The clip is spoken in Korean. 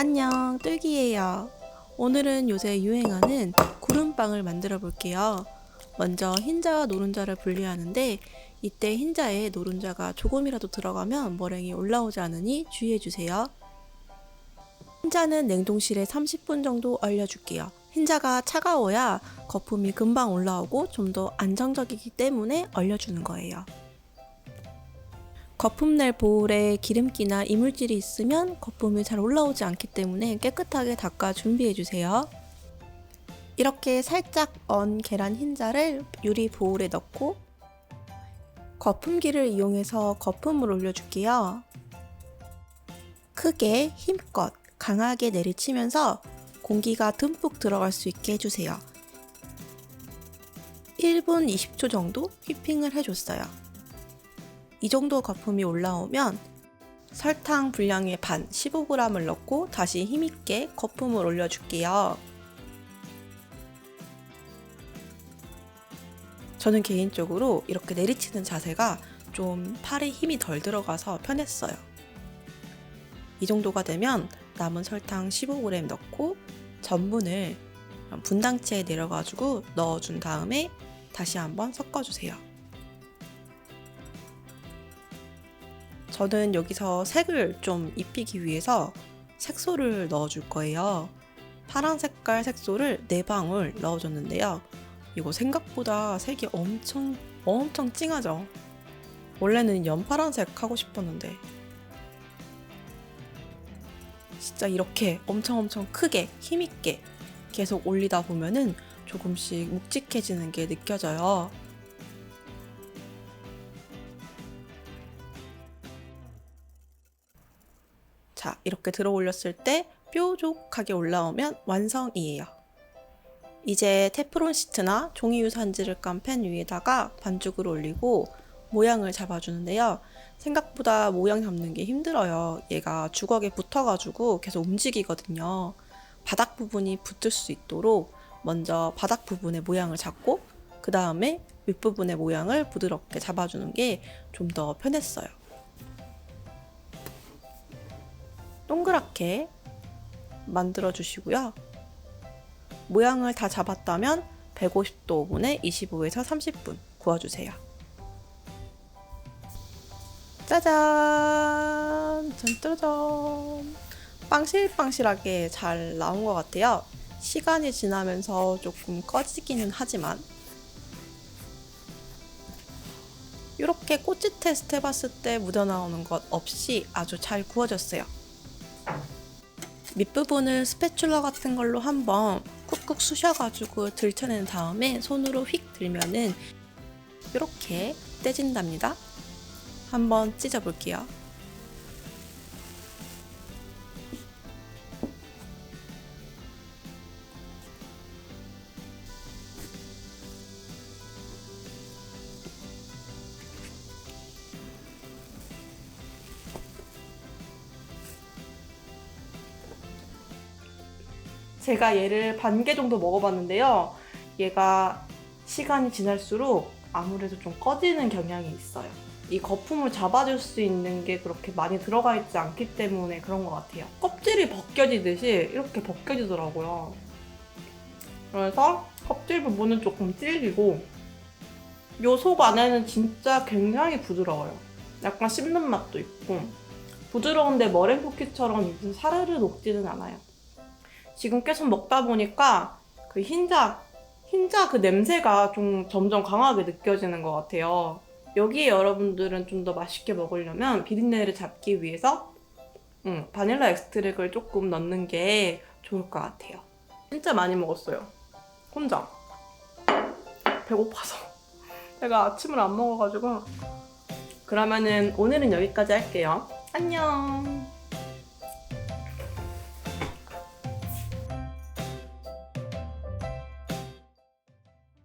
안녕, 뜰기예요. 오늘은 요새 유행하는 구름빵을 만들어 볼게요. 먼저 흰자와 노른자를 분리하는데 이때 흰자에 노른자가 조금이라도 들어가면 머랭이 올라오지 않으니 주의해 주세요. 흰자는 냉동실에 30분 정도 얼려줄게요. 흰자가 차가워야 거품이 금방 올라오고 좀 더 안정적이기 때문에 얼려주는 거예요. 거품 낼 보울에 기름기나 이물질이 있으면 거품이 잘 올라오지 않기 때문에 깨끗하게 닦아 준비해 주세요. 이렇게 살짝 언 계란 흰자를 유리 보울에 넣고 거품기를 이용해서 거품을 올려줄게요. 크게 힘껏 강하게 내리치면서 공기가 듬뿍 들어갈 수 있게 해주세요. 1분 20초 정도 휘핑을 해줬어요. 이 정도 거품이 올라오면 설탕 분량의 반 15g을 넣고 다시 힘있게 거품을 올려줄게요. 저는 개인적으로 이렇게 내리치는 자세가 좀 팔에 힘이 덜 들어가서 편했어요. 이 정도가 되면 남은 설탕 15g 넣고 전분을 분당체에 내려가지고 넣어준 다음에 다시 한번 섞어주세요. 저는 여기서 색을 좀 입히기 위해서 색소를 넣어줄 거예요. 파란 색깔 색소를 4방울 넣어줬는데요. 이거 생각보다 색이 엄청 엄청 찡하죠. 원래는 연파란색 하고 싶었는데 진짜 이렇게 엄청 엄청 크게 힘있게 계속 올리다 보면은 조금씩 묵직해지는 게 느껴져요. 자, 이렇게 들어 올렸을 때 뾰족하게 올라오면 완성이에요. 이제 테프론 시트나 종이 유산지를 깐팬 위에다가 반죽을 올리고 모양을 잡아주는데요. 생각보다 모양 잡는 게 힘들어요. 얘가 주걱에 붙어가지고 계속 움직이거든요. 바닥 부분이 붙을 수 있도록 먼저 바닥 부분의 모양을 잡고 그 다음에 윗부분의 모양을 부드럽게 잡아주는 게 좀 더 편했어요. 동그랗게 만들어 주시고요. 모양을 다 잡았다면 150도 오븐에 25에서 30분 구워주세요. 짜잔! 짠짜잔! 빵실빵실하게 잘 나온 것 같아요. 시간이 지나면서 조금 꺼지기는 하지만 이렇게 꼬치 테스트 해봤을 때 묻어나오는 것 없이 아주 잘 구워졌어요. 밑부분을 스패츌러 같은 걸로 한번 쿡쿡 쑤셔가지고 들쳐낸 다음에 손으로 휙 들면은 이렇게 떼진답니다. 한번 찢어볼게요. 제가 얘를 반 개 정도 먹어봤는데요. 얘가 시간이 지날수록 아무래도 좀 꺼지는 경향이 있어요. 이 거품을 잡아줄 수 있는 게 그렇게 많이 들어가 있지 않기 때문에 그런 것 같아요. 껍질이 벗겨지듯이 이렇게 벗겨지더라고요. 그래서 껍질 부분은 조금 질기고 요 속 안에는 진짜 굉장히 부드러워요. 약간 씹는 맛도 있고 부드러운데 머랭 쿠키처럼 무슨 사르르 녹지는 않아요. 지금 계속 먹다 보니까 그 흰자 흰자 그 냄새가 좀 점점 강하게 느껴지는 것 같아요. 여기에 여러분들은 좀 더 맛있게 먹으려면 비린내를 잡기 위해서 음, 바닐라 엑스트랙을 조금 넣는 게 좋을 것 같아요. 진짜 많이 먹었어요. 혼자. 배고파서. 제가 아침을 안 먹어가지고. 그러면은 오늘은 여기까지 할게요. 안녕.